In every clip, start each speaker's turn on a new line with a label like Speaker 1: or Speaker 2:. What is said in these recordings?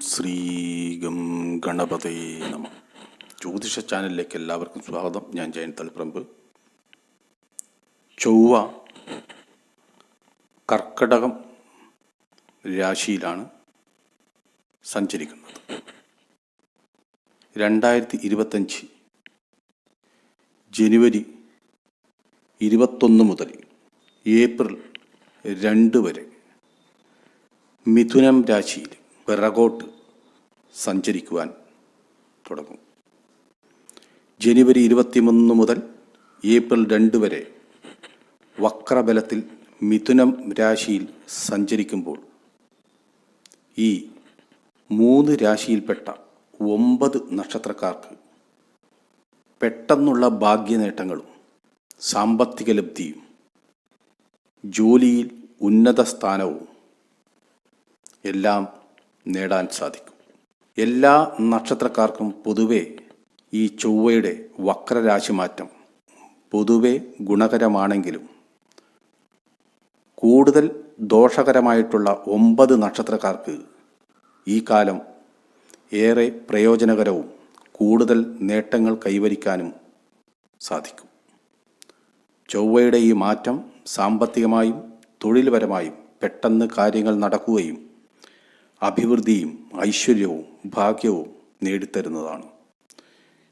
Speaker 1: Shri gum ഗണപതേ നമ. ജ്യോതിഷ ചാനലിലേക്ക് എല്ലാവർക്കും സ്വാഗതം. ഞാൻ ജയൻ തളിപ്രമ്പ് ചൊവ്വ കർക്കടകം രാശിയിലാണ് സഞ്ചരിക്കുന്നത്. രണ്ടായിരത്തി ഇരുപത്തഞ്ച് ജനുവരി ഇരുപത്തൊന്ന് മുതൽ ഏപ്രിൽ രണ്ട് വരെ മിഥുനം രാശിയിൽ പിറകോട്ട് സഞ്ചരിക്കുവാൻ തുടങ്ങും. ജനുവരി ഇരുപത്തിമൂന്ന് മുതൽ ഏപ്രിൽ രണ്ട് വരെ വക്രബലത്തിൽ മിഥുനം രാശിയിൽ സഞ്ചരിക്കുമ്പോൾ ഈ മൂന്ന് രാശിയിൽപ്പെട്ട ഒമ്പത് നക്ഷത്രക്കാർക്ക് പെട്ടെന്നുള്ള ഭാഗ്യനേട്ടങ്ങളും സാമ്പത്തിക ലബ്ധിയും ജോലിയിൽ ഉന്നത സ്ഥാനവും എല്ലാം നേടാൻ സാധിക്കും. എല്ലാ നക്ഷത്രക്കാർക്കും പൊതുവെ ഈ ചൊവ്വയുടെ വക്രരാശിമാറ്റം പൊതുവെ ഗുണകരമാണെങ്കിലും കൂടുതൽ ദോഷകരമായിട്ടുള്ള ഒമ്പത് നക്ഷത്രക്കാർക്ക് ഈ കാലം ഏറെ പ്രയോജനകരവും കൂടുതൽ നേട്ടങ്ങൾ കൈവരിക്കാനും സാധിക്കും. ചൊവ്വയുടെ ഈ മാറ്റം സാമ്പത്തികമായും തൊഴിൽപരമായും പെട്ടെന്ന് കാര്യങ്ങൾ നടക്കുകയും അഭിവൃദ്ധിയും ഐശ്വര്യവും ഭാഗ്യവും നേടിത്തരുന്നതാണ്.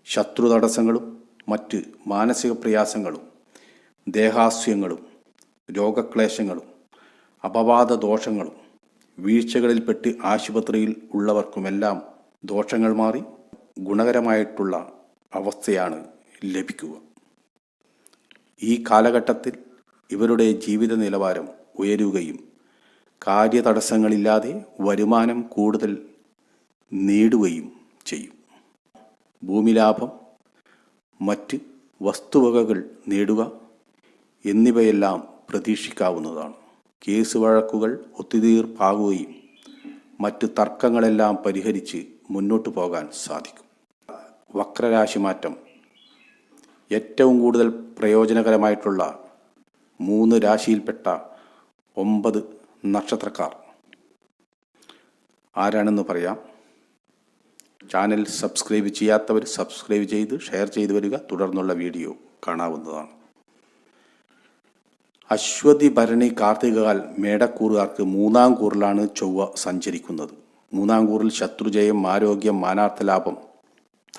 Speaker 1: ശത്രു തടസ്സങ്ങളും മറ്റ് മാനസിക പ്രയാസങ്ങളും ദേഹാസ്യങ്ങളും രോഗക്ലേശങ്ങളും അപവാദ ദോഷങ്ങളും വീഴ്ചകളിൽപ്പെട്ട് ആശുപത്രിയിൽ ഉള്ളവർക്കുമെല്ലാം ദോഷങ്ങൾ മാറി ഗുണകരമായിട്ടുള്ള അവസ്ഥയാണ് ലഭിക്കുക. ഈ കാലഘട്ടത്തിൽ ഇവരുടെ ജീവിത നിലവാരം ഉയരുകയും കാര്യതടസ്സങ്ങളില്ലാതെ വരുമാനം കൂടുതൽ നേടുകയും ചെയ്യും. ഭൂമി ലാഭം മറ്റ് വസ്തുവകകൾ നേടുക എന്നിവയെല്ലാം പ്രതീക്ഷിക്കാവുന്നതാണ്. കേസ് വഴക്കുകൾ ഒത്തുതീർപ്പാകുകയും മറ്റ് തർക്കങ്ങളെല്ലാം പരിഹരിച്ച് മുന്നോട്ട് പോകാൻ സാധിക്കും. വക്രരാശി മാറ്റം ഏറ്റവും കൂടുതൽ പ്രയോജനകരമായിട്ടുള്ള മൂന്ന് രാശിയിൽപ്പെട്ട ഒമ്പത് നക്ഷത്രക്കാർ. ആരാണെന്ന് പറയാം? ചാനൽ സബ്സ്ക്രൈബ് ചെയ്യാത്തവർ സബ്സ്ക്രൈബ് ചെയ്ത് ഷെയർ ചെയ്തു വരിക. തുടർന്നുള്ള വീഡിയോ കാണാവുന്നതാണ്. അശ്വതി ഭരണി കാർത്തികകാൽ മേടക്കൂറുകാർക്ക് മൂന്നാം കൂറിലാണ് ചൊവ്വ സഞ്ചരിക്കുന്നത്. മൂന്നാം കൂറിൽ ശത്രുജയം ആരോഗ്യം മാനാർത്ഥലാഭം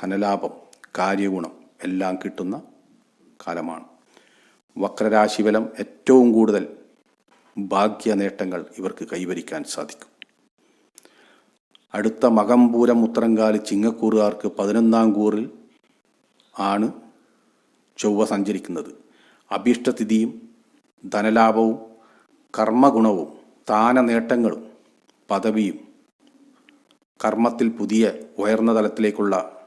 Speaker 1: ധനലാഭം കാര്യഗുണം എല്ലാം കിട്ടുന്ന കാലമാണ്. വക്രരാശിബലം ഏറ്റവും കൂടുതൽ ഭാഗ്യ നേട്ടങ്ങൾ ഇവർക്ക് കൈവരിക്കാൻ സാധിക്കും. അടുത്ത മകംപൂരം ഉത്തരങ്കാൽ ചിങ്ങക്കൂറുകാർക്ക് പതിനൊന്നാം കൂറിൽ ആണ് ചൊവ്വ സഞ്ചരിക്കുന്നത്. അഭീഷ്ടതിഥിയും ധനലാഭവും കർമ്മഗുണവും താന നേട്ടങ്ങളും പദവിയും കർമ്മത്തിൽ പുതിയ ഉയർന്ന തലത്തിലേക്കുള്ള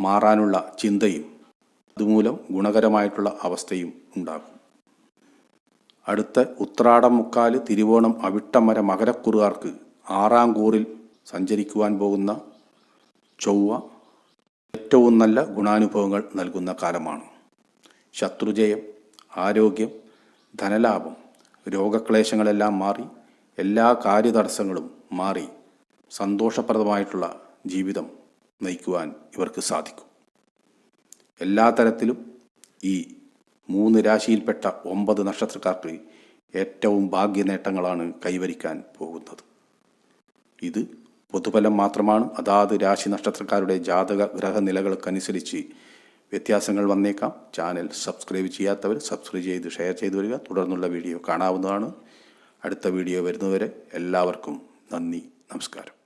Speaker 1: മാറാനുള്ള ചിന്തയും അതുമൂലം ഗുണകരമായിട്ടുള്ള അവസ്ഥയും ഉണ്ടാകും. അടുത്ത ഉത്രാടം മുക്കാൽ തിരുവോണം അവിട്ടം വരെ മകരക്കുറുകാർക്ക് ആറാം കൂറിൽ സഞ്ചരിക്കുവാൻ പോകുന്ന ചൊവ്വ ഏറ്റവും നല്ല ഗുണാനുഭവങ്ങൾ നൽകുന്ന കാലമാണ്. ശത്രുജയം ആരോഗ്യം ധനലാഭം രോഗക്ലേശങ്ങളെല്ലാം മാറി എല്ലാ കാര്യതടസ്സങ്ങളും മാറി സന്തോഷപ്രദമായിട്ടുള്ള ജീവിതം നയിക്കുവാൻ ഇവർക്ക് സാധിക്കും. എല്ലാ തരത്തിലും ഈ മൂന്ന് രാശിയിൽപ്പെട്ട ഒമ്പത് നക്ഷത്രക്കാർക്ക് ഏറ്റവും ഭാഗ്യനേട്ടങ്ങളാണ് കൈവരിക്കാൻ പോകുന്നത്. ഇത് പൊതുഫലം മാത്രമാണ്. അതാത് രാശി നക്ഷത്രക്കാരുടെ ജാതക ഗ്രഹനിലകൾക്കനുസരിച്ച് വ്യത്യാസങ്ങൾ വന്നേക്കാം. ചാനൽ സബ്സ്ക്രൈബ് ചെയ്യാത്തവർ സബ്സ്ക്രൈബ് ചെയ്ത് ഷെയർ ചെയ്തു വരിക. തുടർന്നുള്ള വീഡിയോ കാണാവുന്നതാണ്. അടുത്ത വീഡിയോ വരുന്നവരെ എല്ലാവർക്കും നന്ദി നമസ്കാരം.